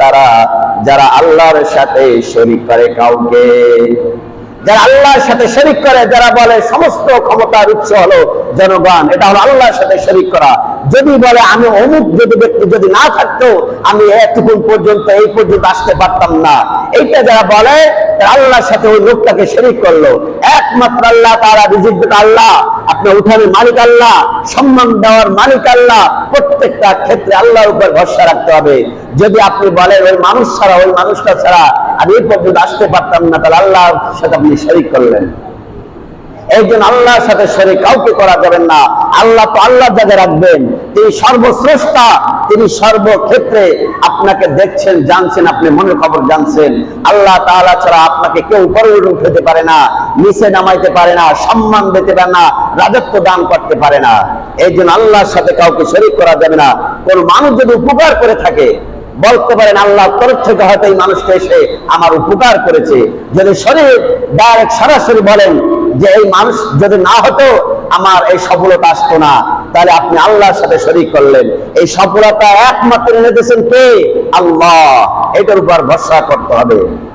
তারা, যারা আল্লাহর সাথে শরীক করে কাউকে। যারা আল্লাহর সাথে শরিক করে, যারা বলে সমস্ত ক্ষমতার উৎস হলো জনগণ, এটা হলো আল্লাহর সাথে শরিক করা। যদি বলে আমি অমুক যদি ব্যক্তি যদি না থাকতো, আমি এতক্ষণ পর্যন্ত, এই পর্যন্ত আসতে পারতাম না। এইটা যারা বলে আল্লাহর সাথে ওই লোকটাকে শরিক করল। একমাত্র আল্লাহ তারা রিজিক আল্লাহ। আপনার উঠানের মালিক আল্লাহ, সম্মান দেওয়ার মালিক আল্লাহ। প্রত্যেকটা ক্ষেত্রে আল্লাহর উপর ভরসা রাখতে হবে। যদি আপনি বলেন ওই মানুষ ছাড়া, ওই মানুষটা ছাড়া আর এই পর্যন্ত আসতে পারতাম না, তাহলে আল্লাহর সাথে আপনি শরিক করলেন। এই জন্য আল্লাহর সাথে শরিক কাউকে করা যাবেন না। আল্লাহ তো আল্লাহ জায়গায় রাখবেন। তিনি সর্বশ্রেষ্ঠা তিনি সর্বক্ষেত্রে আপনাকে দেখছেন, জানছেন, আপনি মনের খবর জানছেন। আল্লাহ তাআলা ছাড়া আপনাকে কেউ উপরে উঠতে পারে না, নিচে নামাইতে পারে না, সম্মান দিতে পারে না, রাজত্ব দান করতে পারে না। এই জন্য আল্লাহর সাথে কাউকে শরিক করা যাবে না। কোন মানুষ যদি উপকার করে থাকে, বলতে পারেন আল্লাহ তরফ থেকে হয়তো এই মানুষটা এসে আমার উপকার করেছে। যদি শরীর ডাইরেক্ট সরাসরি বলেন যে এই মানুষ যদি না হতো, আমার এই সফলতা আসতো না। তাহলে আপনি আল্লাহর সাথে শরিক করলেন। এই সফলতা একমাত্র এনে দিয়েছেন কে? আল্লাহ। এটার উপর ভরসা করতে হবে।